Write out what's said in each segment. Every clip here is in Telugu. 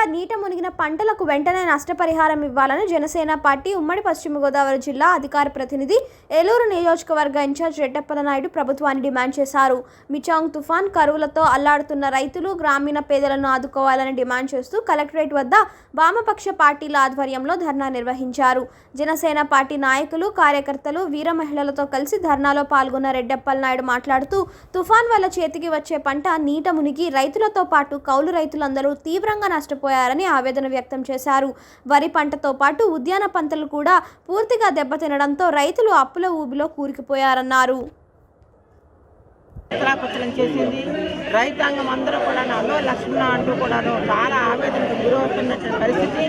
కాగా నీట మునిగిన పంటలకు వెంటనే నష్టపరిహారం ఇవ్వాలని జనసేన పార్టీ ఉమ్మడి పశ్చిమ గోదావరి జిల్లా అధికార ప్రతినిధి ఏలూరు నియోజకవర్గ ఇన్ఛార్జ్ రెడ్డప్పల నాయుడు ప్రభుత్వాన్ని డిమాండ్ చేశారు. మిచాంగ్ తుఫాన్ కరువులతో అల్లాడుతున్న రైతులు గ్రామీణ పేదలను ఆదుకోవాలని డిమాండ్ చేస్తూ కలెక్టరేట్ వద్ద వామపక్ష పార్టీల ఆధ్వర్యంలో ధర్నా నిర్వహించారు. జనసేన పార్టీ నాయకులు కార్యకర్తలు వీర మహిళలతో కలిసి ధర్నాలో పాల్గొన్న రెడ్డప్పల నాయుడు మాట్లాడుతూ తుఫాన్ వల్ల చేతికి వచ్చే పంట నీట మునిగి రైతులతో పాటు కౌలు రైతులందరూ తీవ్రంగా నష్టపోయారని ఆవేదన వ్యక్తం చేశారు. వరి పంటతో పాటు ఉద్యాన పంటలు కూడా పూర్తిగా దెబ్బతినడంతో రైతులు అప్పుల ఊబిలో కూరుకుపోయారన్నారు. చిత్రాపత్రం చేసింది. రైతాంగం అందరూ కూడా అలో లక్ష్మణ అంటూ కూడా చాలా ఆవేదనకు గురవుతున్నటువంటి పరిస్థితి.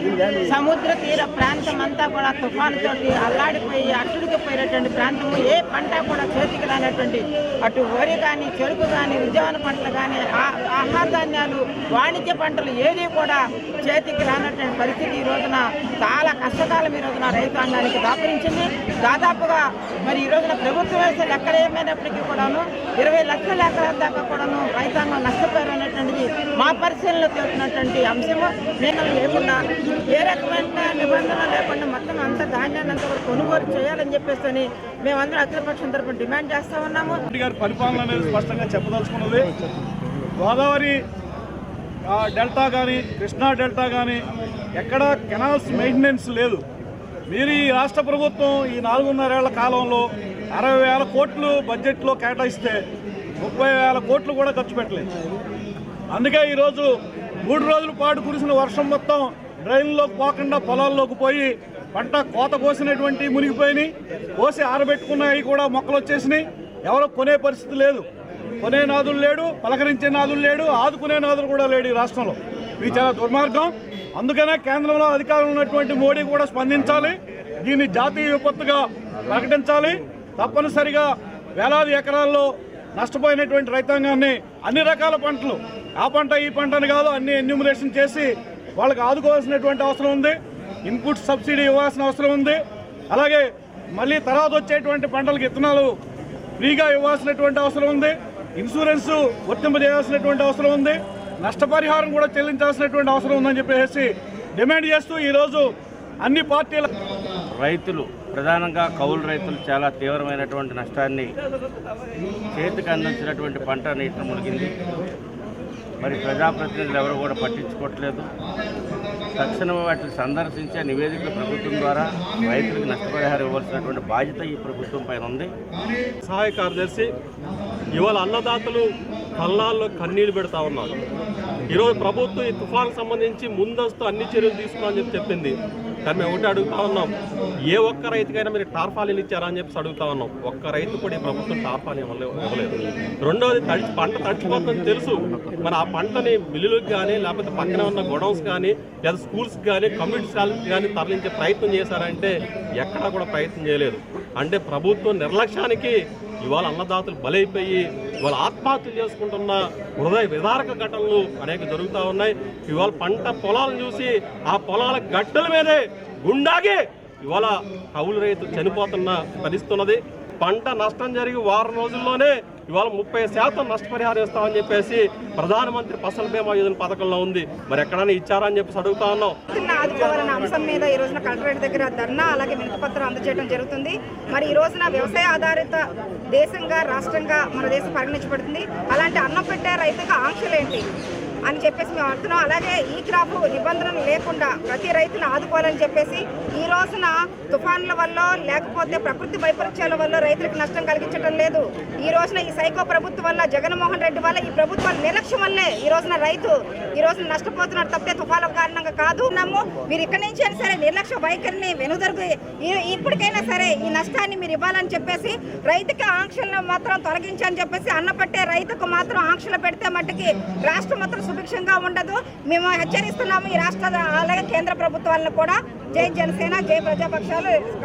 సముద్ర తీర ప్రాంతం అంతా కూడా తుఫానుతోటి అల్లాడిపోయి అట్టుడికిపోయినటువంటి ప్రాంతము. ఏ పంట కూడా చేతికి రానటువంటి అటు వరి కానీ చెరుకు కానీ ఉద్యాన పంటలు కానీ ఆ- ఆహార ధాన్యాలు వాణిజ్య పంటలు ఏది కూడా చేతికి రానటువంటి పరిస్థితి ఈ రోజున చాలా కష్టకాలం ఈ రోజున రైతాంగానికి దాపరించింది. దాదాపుగా మరి ఈ రోజున ప్రభుత్వం వేసే లెక్కలు ఏమైనప్పటికీ కూడాను ఇరవై లక్షల ఎకరాల దాకా కూడాను రైతాంగం నష్టపోయారు అనేటువంటిది మా పరిశీలనలో తెలిసినటువంటి అంశము. నేను లేకుండా ఏ రకమైన నిబంధన లేకుండా మొత్తం అంత ధాన్యాన్ని అంతా కూడా కొనుగోలు చేయాలని చెప్పేసి మేమందరం అఖిలపక్షం తరపున డిమాండ్ చేస్తా ఉన్నాము. గారి పరిపాలన అనేది స్పష్టంగా చెప్పదలుచుకున్నది. గోదావరి డెల్టా కానీ కృష్ణా డెల్టా కానీ ఎక్కడ కెనాల్స్ మెయింటెనెన్స్ లేదు. మీరు ఈ రాష్ట్ర ప్రభుత్వం ఈ నాలుగున్నరేళ్ళ కాలంలో అరవై వేల కోట్లు బడ్జెట్లో కేటాయిస్తే ముప్పై వేల కోట్లు కూడా ఖర్చు పెట్టలేదు. అందుకే ఈరోజు మూడు రోజుల పాటు కురిసిన వర్షం మొత్తం డ్రైన్లోకి పోకుండా పొలాల్లోకి పోయి పంట కోత కోసినటువంటి మునిగిపోయినాయి. కోసి ఆరబెట్టుకున్నవి కూడా మొక్కలు వచ్చేసినాయి. ఎవరు కొనే పరిస్థితి లేదు. కొనే నాదులు లేడు పలకరించే నాదులు లేడు ఆదుకునే నాదులు కూడా లేడు ఈ రాష్ట్రంలో. ఇది చాలా దుర్మార్గం. అందుకనే కేంద్రంలో అధికారంలో ఉన్నటువంటి మోడీ కూడా స్పందించాలి. దీన్ని జాతీయ విపత్తుగా ప్రకటించాలి. తప్పనిసరిగా వేలాది ఎకరాల్లో నష్టపోయినటువంటి రైతాంగాన్ని అన్ని రకాల పంటలు ఆ పంట ఈ పంటని కాదు అన్ని ఎన్యూమినేషన్ చేసి వాళ్ళకి ఆదుకోవాల్సినటువంటి అవసరం ఉంది. ఇన్పుట్ సబ్సిడీ ఇవ్వాల్సిన అవసరం ఉంది. అలాగే మళ్ళీ తర్వాత వచ్చేటువంటి పంటలకు విత్తనాలు ఫ్రీగా ఇవ్వాల్సినటువంటి అవసరం ఉంది. ఇన్సూరెన్స్ వర్తింపజేయాల్సినటువంటి అవసరం ఉంది. నష్టపరిహారం కూడా చెల్లించాల్సినటువంటి అవసరం ఉందని చెప్పేసి డిమాండ్ చేస్తూ ఈరోజు అన్ని పార్టీల రైతులు ప్రధానంగా కౌలు రైతులు చాలా తీవ్రమైనటువంటి నష్టాన్ని చేతికి అందించినటువంటి పంట నీటిని మునిగింది. మరి ప్రజాప్రతినిధులు ఎవరు కూడా పట్టించుకోవట్లేదు. తక్షణమే వాటిని సందర్శించే నివేదికలు ప్రభుత్వం ద్వారా రైతులకు నష్టపరిహారం ఇవ్వాల్సినటువంటి బాధ్యత ఈ ప్రభుత్వం పైన ఉంది. సహాయ కార్యదర్శి ఇవాళ అన్నదాతలు కళ్ళాల్లో కన్నీళ్ళు పెడతా ఉన్నారు. ఈరోజు ప్రభుత్వం ఈ తుఫాన్ సంబంధించి ముందస్తు అన్ని చర్యలు తీసుకున్నామని చెప్పి చెప్పింది. కానీ మేము ఒకటి అడుగుతా ఉన్నాం. ఏ ఒక్క రైతుకైనా మీరు టార్ఫాలిన్ ఇచ్చారా అని చెప్పి అడుగుతా ఉన్నాం. ఒక్క రైతు కూడా ఈ ప్రభుత్వం టార్పాలిన్ ఇవ్వలేదు. రెండవది తడిచి పంట తడిచిపోతుందని తెలుసు. మన ఆ పంటని మిల్లులకు కానీ లేకపోతే పక్కన ఉన్న గొడౌన్స్ కానీ లేదా స్కూల్స్కి కానీ కమ్యూనిటీ కాలేజ్ కానీ తరలించే ప్రయత్నం చేశారంటే ఎక్కడా కూడా ప్రయత్నం చేయలేదు. అంటే ప్రభుత్వం నిర్లక్ష్యానికి ఇవాళ అన్నదాతలు బలైపోయి ఇవాళ ఆత్మహత్యలు చేసుకుంటున్న హృదయ విదారక ఘటనలు అనేక జరుగుతూ ఉన్నాయి. ఇవాళ పంట పొలాలను చూసి ఆ పొలాల గడ్డల మీదే గుండాగే ఇవాళ కౌలు రైతు చనిపోతున్న పరిస్థితి పంట నష్టం జరిగి వారం రోజుల్లోనే ఇవాళ ముప్పై శాతం నష్టపరిహారం ఇస్తామని చెప్పేసి ప్రధానమంత్రి ఫసల్ బీమా యోజన పథకంలో ఉంది. మరి ఎక్కడైనా ఇచ్చారా అని చెప్పేసి అడుగుతా ఉన్నాం. ఆదుకోవాలన్న అంశం మీద ఈ రోజున కలెక్టరేట్ దగ్గర ధర్నా అలాగే వినతిపత్రం అందజేయడం జరుగుతుంది. మరి ఈ రోజున వ్యవసాయ ఆధారిత దేశంగా రాష్ట్రంగా మన దేశం పరిగణించబడుతుంది. అలాంటి అన్నం పెట్టే రైతుకు ఆంక్షలు ఏంటి? అని చెప్పేసి మేము అంటున్నాం. అలాగే ఈ క్రాప్ నిబంధనలు లేకుండా ప్రతి రైతును ఆదుకోవాలని చెప్పేసి ఈ రోజున తుఫాన్ల వల్ల లేకపోతే ప్రకృతి వైపరీత్యాల వల్ల రైతులకు నష్టం కలిగించడం లేదు. ఈ రోజున ఈ సైకో ప్రభుత్వం వల్ల జగన్మోహన్ రెడ్డి వల్ల ఈ ప్రభుత్వం నిర్లక్ష్యం వల్లే ఈ రోజున రైతు ఈ రోజున నష్టపోతున్నారు తప్పితే తుఫాన్ల కారణంగా కాదు. నమ్ము మీరు ఇక్కడి నుంచి అయినా సరే నిర్లక్ష్య వైఖరిని వెనుదరుగు ఇప్పటికైనా సరే ఈ నష్టాన్ని మీరు ఇవ్వాలని చెప్పేసి రైతుకి ఆంక్షలను మాత్రం తొలగించని చెప్పేసి అన్నపట్టే రైతుకు మాత్రం ఆంక్షలు పెడితే మట్టుకి రాష్ట్రం మాత్రం సుభిక్షంగా ఉండదు. మేము హెచ్చరిస్తున్నాము ఈ రాష్ట్ర అలాగే కేంద్ర ప్రభుత్వాలను కూడా. జై జనసేన జై ప్రజాపక్షాలు.